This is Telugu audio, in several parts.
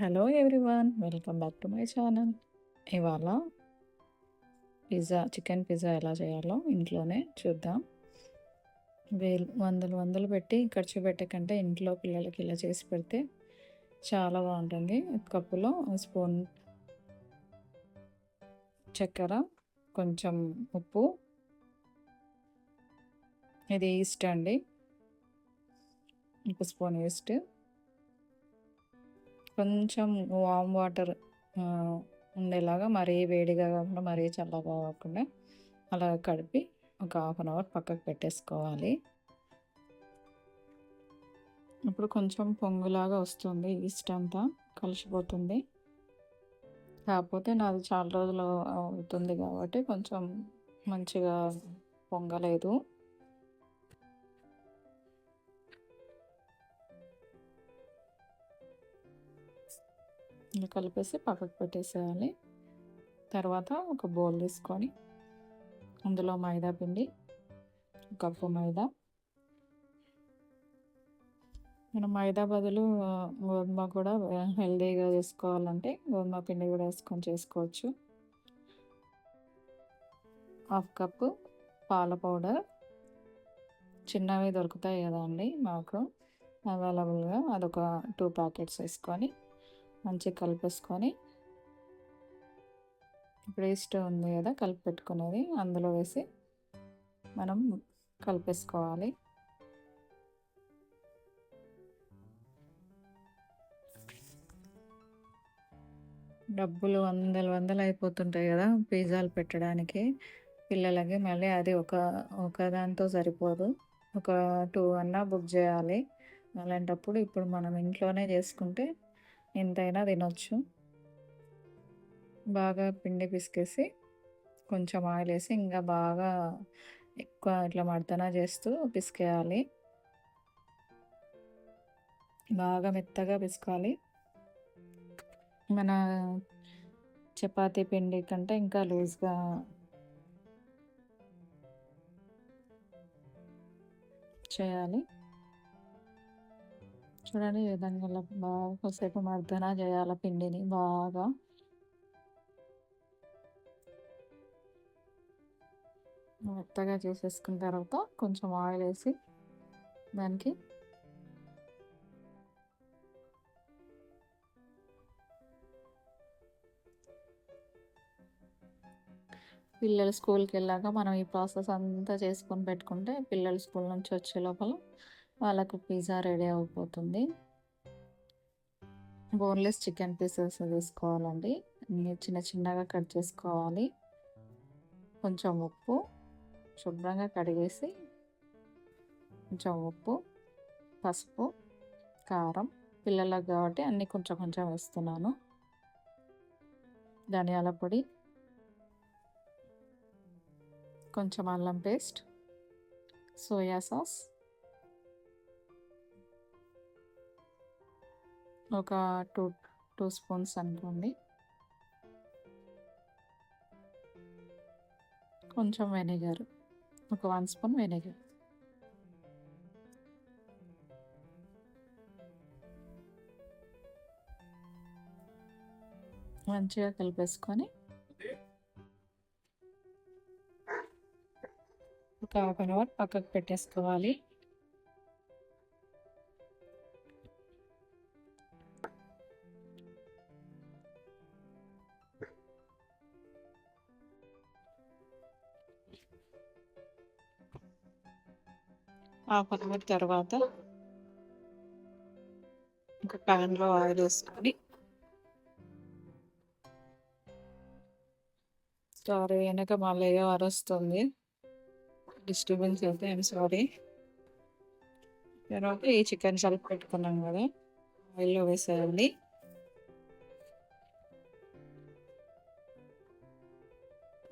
Hello everyone welcome back to my channel. ఇవాళ పిజ్జా చికెన్ పిజ్జా ఎలా చేయాలో ఇంట్లోనే చూద్దాం. వేలు వందలు వందలు పెట్టి ఖర్చు పెట్టకంటే ఇంట్లో పిల్లలకి ఇలా చేసి పెడితే చాలా బాగుంటుంది. కప్పులో స్పూన్ చక్కెర కొంచెం ఉప్పు. ఇది ఈస్ట్ అండి. ఒక స్పూన్ ఈస్ట్. కొంచెం వామ్ వాటర్ ఉండేలాగా మరీ వేడిగా కాకుండా మరీ చల్లగా కాకుండా అలా కడిపి ఒక హాఫ్ అన్ అవర్ పక్కకు పెట్టేసుకోవాలి. ఇప్పుడు కొంచెం పొంగులాగా వస్తుంది ఈస్ట్ అంతా కలిసిపోతుంది. కాకపోతే నాది చాలా రోజులు అవుతుంది కాబట్టి కొంచెం మంచిగా పొంగలేదు. ఇలా కలిపేసి పక్కకు పెట్టేసేయాలి. తర్వాత ఒక బౌల్ తీసుకొని అందులో మైదా పిండి కప్పు మైదా. మనం మైదా బదులు గోధుమ కూడా హెల్దీగా చేసుకోవాలంటే గోధుమ పిండి కూడా వేసుకొని చేసుకోవచ్చు. హాఫ్ కప్పు పాల పౌడర్. చిన్నవి దొరుకుతాయి కదా అండి మాకు. అవైలబుల్గా అదొక టూ ప్యాకెట్స్ వేసుకొని మంచిగా కలిపేసుకొని పేస్ట్ ఉంది కదా కలిపి పెట్టుకునేది అందులో వేసి మనం కలిపేసుకోవాలి. డబ్బులు వందలు వందలు అయిపోతుంటాయి కదా పిజ్జాలు పెట్టడానికి. పిల్లలకి మళ్ళీ అది ఒక ఒక దాంతో సరిపోదు. ఒక టూ అన్నా బుక్ చేయాలి. అలాంటప్పుడు ఇప్పుడు మనం ఇంట్లోనే చేసుకుంటే ఎంతైనా తినొచ్చు. బాగా పిండి పిసికేసి కొంచెం ఆయిల్ వేసి ఇంకా బాగా ఎక్కువ ఇట్లా మర్దన చేస్తూ పిసికేయాలి. బాగా మెత్తగా పిసుకోవాలి. మన చపాతీ పిండి కంటే ఇంకా లూజ్గా చేయాలి. చూడండి ఈ విధంగా బాగా కొద్దిసేపు మర్దన చేయాలి పిండిని బాగా మెత్తగా చేసేసుకున్న తర్వాత కొంచెం ఆయిల్ వేసి దానికి పిల్లలు స్కూల్కి వెళ్ళాక మనం ఈ ప్రాసెస్ అంతా చేసుకొని పెట్టుకుంటే పిల్లలు స్కూల్ నుంచి వచ్చే లోపల వాళ్ళకు పిజ్జా రెడీ అయిపోతుంది. బోన్లెస్ చికెన్ పీసెస్ తీసుకోవాలండి. చిన్న చిన్నగా కట్ చేసుకోవాలి. కొంచెం ఉప్పు శుభ్రంగా కడిగేసి కొంచెం ఉప్పు పసుపు కారం పిల్లలకు కాబట్టి అన్నీ కొంచెం కొంచెం వేస్తున్నాను. ధనియాల పొడి కొంచెం అల్లం పేస్ట్ సోయా సాస్ ఒక టూ టూ స్పూన్స్ అనుకోండి. కొంచెం వెనిగర్ ఒక వన్ స్పూన్ వెనిగర్. మంచిగా కలిపేసుకొని ఒక హాఫ్ అన్ అవర్ పక్కకు పెట్టేసుకోవాలి. హాఫ్ అన్ అవర్ తర్వాత ఒక ప్యాన్లో ఆయిల్ వేసుకొని సారీ వెనక మళ్ళీ ఏదో అరుస్తుంది డిస్టర్బెన్స్ అయితే ఐమ్ సారీ తర్వాత ఈ చికెన్ కలిపి పెట్టుకున్నాం కదా ఆయిల్లో వేసేయండి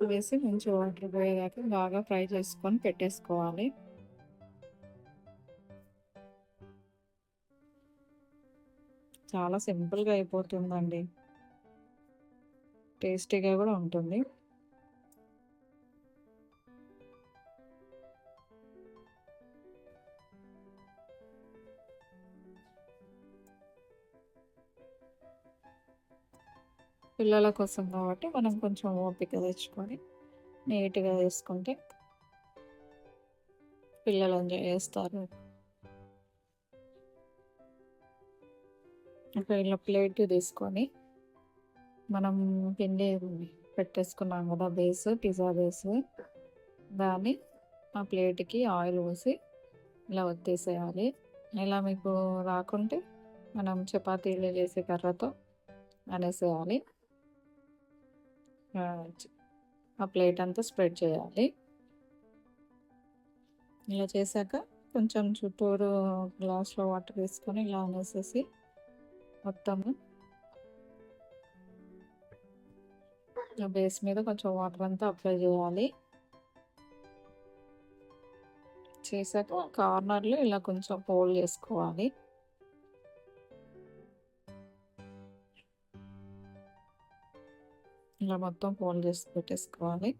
వేసి మంచి వాటర్ పోయేదాకా బాగా ఫ్రై చేసుకొని పెట్టేసుకోవాలి. చాలా సింపుల్గా అయిపోతుందండి. టేస్టీగా కూడా ఉంటుంది. పిల్లల కోసం కాబట్టి మనం కొంచెం ఓపిక తెచ్చుకొని నీట్గా వేసుకుంటే పిల్లలు ఎంజాయ్ చేస్తారు. ఒక ఇలా ప్లేట్ తీసుకొని మనం పిండి పెట్టేసుకున్నాం కదా బేస్ పిజ్జా బేస్. దాన్ని ఆ ప్లేట్కి ఆయిల్ పోసి ఇలా వత్తేసేయాలి ఇలా మీకు రాకుంటే మనం చపాతీలు చేసే కర్రతో అనేసేయాలి. ఆ ప్లేట్ అంతా స్ప్రెడ్ చేయాలి. ఇలా చేశాక కొంచెం చుట్టూరు గ్లాస్లో వాటర్ వేసుకొని ఇలా అనేసేసి మొత్తము. బేస్ మీద కొంచెం వాటర్ అంతా అప్లై చేయాలి. చేశాక కార్నర్లో ఇలా కొంచెం ఫోల్డ్ చేసుకోవాలి. ఇలా మొత్తం ఫోల్డ్ చేసి పెట్టేసుకోవాలి.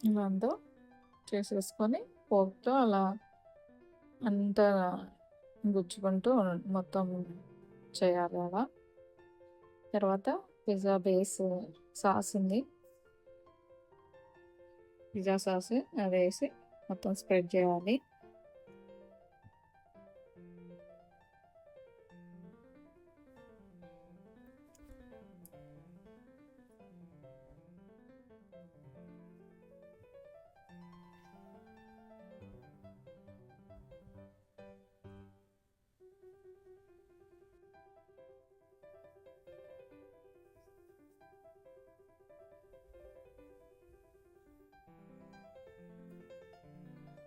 ఇవంతా చేసేసుకొని పోక్తో అలా అంతా గుచ్చుకుంటూ మొత్తం చేయాలి అలా. తర్వాత పిజ్జా బేస్ సాస్ ఉంది. పిజ్జా సాస్ అది వేసి మొత్తం స్ప్రెడ్ చేయాలి.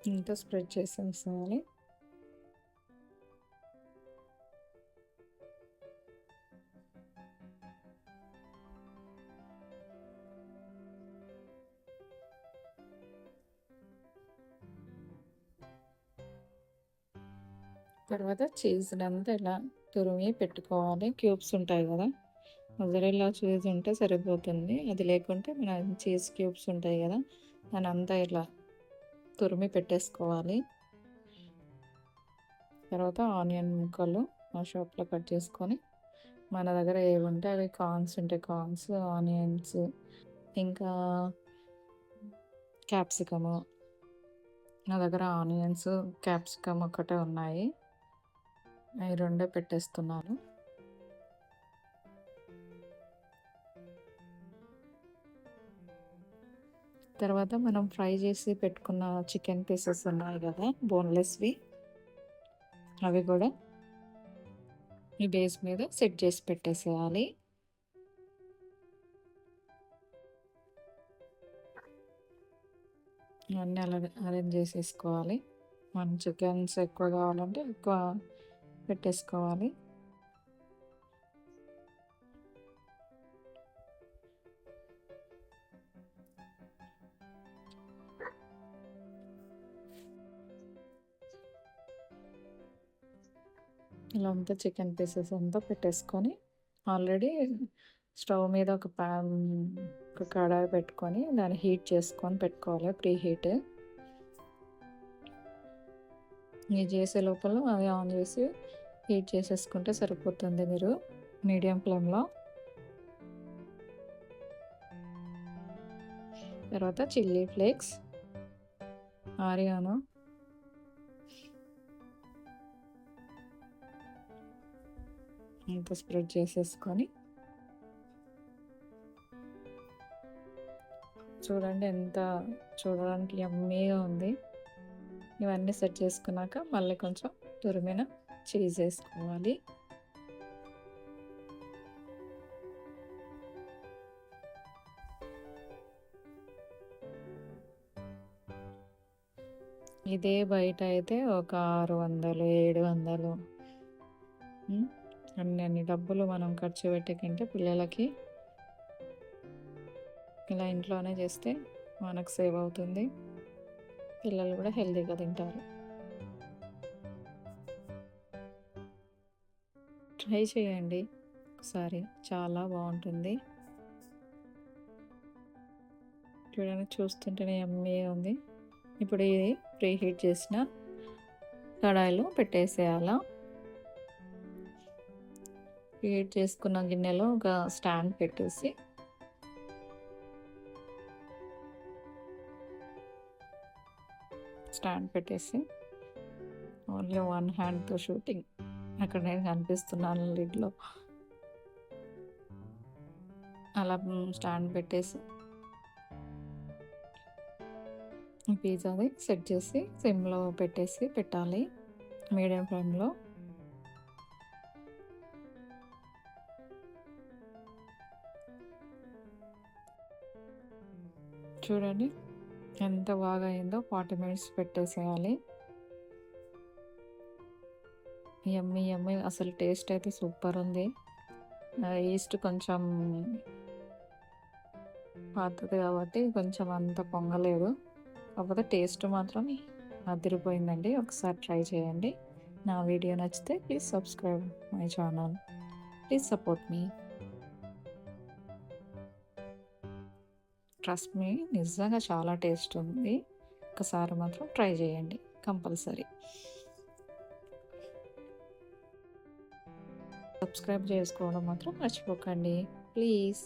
ఇంత స్ప్రెడ్ చేసేసేయాలి తర్వాత చీజ్ అంతా ఇలా తురిమి పెట్టుకోవాలి. క్యూబ్స్ ఉంటాయి కదా. మొజరెల్లా చీజ్ ఉంటే సరిపోతుంది. అది లేకుంటే మన చీజ్ క్యూబ్స్ ఉంటాయి కదా. దాని అంతా ఇలా తురిమి పెట్టేసుకోవాలి. తర్వాత ఆనియన్ ముక్కలు ఆ షాప్లో కట్ చేసుకొని మన దగ్గర ఏవి ఉంటే అవి కార్న్స్ ఉంటే కార్న్స్ ఆనియన్స్ ఇంకా క్యాప్సికము. నా దగ్గర ఆనియన్స్ క్యాప్సికమ్ ఒకటే ఉన్నాయి. అవి రెండే పెట్టేస్తున్నాను. తర్వాత మనం ఫ్రై చేసి పెట్టుకున్న చికెన్ పీసెస్ ఉన్నాయి కదా బోన్లెస్వి అవి కూడా ఈ బేస్ మీద సెట్ చేసి పెట్టేసేయాలి. అన్నీ అలా అరేంజ్ చేసేసుకోవాలి. మన చికెన్స్ ఎక్కువ కావాలంటే ఎక్కువ పెట్టేసుకోవాలి. ఇలా అంతా చికెన్ పీసెస్ అంతా పెట్టేసుకొని ఆల్రెడీ స్టవ్ మీద ఒక ప్యాన్ ఒక కడాయి పెట్టుకొని దాన్ని హీట్ చేసుకొని పెట్టుకోవాలి ప్రీ హీట్. ఇది చేసే లోపల అది ఆన్ చేసి హీట్ చేసేసుకుంటే సరిపోతుంది మీరు మీడియం ఫ్లేమ్లో. తర్వాత చిల్లీ ఫ్లేక్స్ ఆరియానో ఇంత స్ప్రెడ్ చేసేసుకొని చూడండి ఎంత చూడడానికి యమ్మీగా ఉంది. ఇవన్నీ సెట్ చేసుకున్నాక మళ్ళీ కొంచెం తురిమిన చీజ్ వేసుకోవాలి. ఇదే బయట అయితే ఒక ఆరు వందలు ఏడు వందలు. అన్ని అన్ని డబ్బులు మనం ఖర్చు పెట్టకంటే పిల్లలకి ఇలా ఇంట్లోనే చేస్తే మనకు సేవ్ అవుతుంది. పిల్లలు కూడా హెల్తీగా తింటారు. ట్రై చేయండి. ఒకసారి చాలా బాగుంటుంది. చూడండి చూస్తుంటేనే యమ్మీ ఉంది. ఇప్పుడు ఇది ప్రీ హీట్ చేసిన కడాయిలో పెట్టేసేయాలా? క్రియేట్ చేసుకున్న గిన్నెలో ఒక స్టాండ్ పెట్టేసి స్టాండ్ పెట్టేసి ఓన్లీ వన్ హ్యాండ్తో షూటింగ్. అక్కడ నేను కనిపిస్తున్నాను లిడ్లో. అలా స్టాండ్ పెట్టేసి పిజ్జాది సెట్ చేసి సిమ్లో పెట్టేసి పెట్టాలి. మీడియం ఫ్లేమ్లో. చూడండి. ఎంత బాగా అయిందో ఫార్టీ మినిట్స్ పెట్టేసేయాలి. ఎమ్మి ఎమ్మి అసలు టేస్ట్ అయితే సూపర్ ఉంది. ఈస్ట్ కొంచెం పాతది కాబట్టి కొంచెం అంత పొంగలేదు. కాకపోతే టేస్ట్ మాత్రం అదిరిపోయిందండి. ఒకసారి ట్రై చేయండి. నా వీడియో నచ్చితే please subscribe my channel. Please support me. Trust me నిజంగా చాలా టేస్ట్ ఉంది. ఒకసారి మాత్రం ట్రై చేయండి కంపల్సరీ. సబ్స్క్రైబ్ చేసుకోవడం మాత్రం మర్చిపోకండి. ప్లీజ్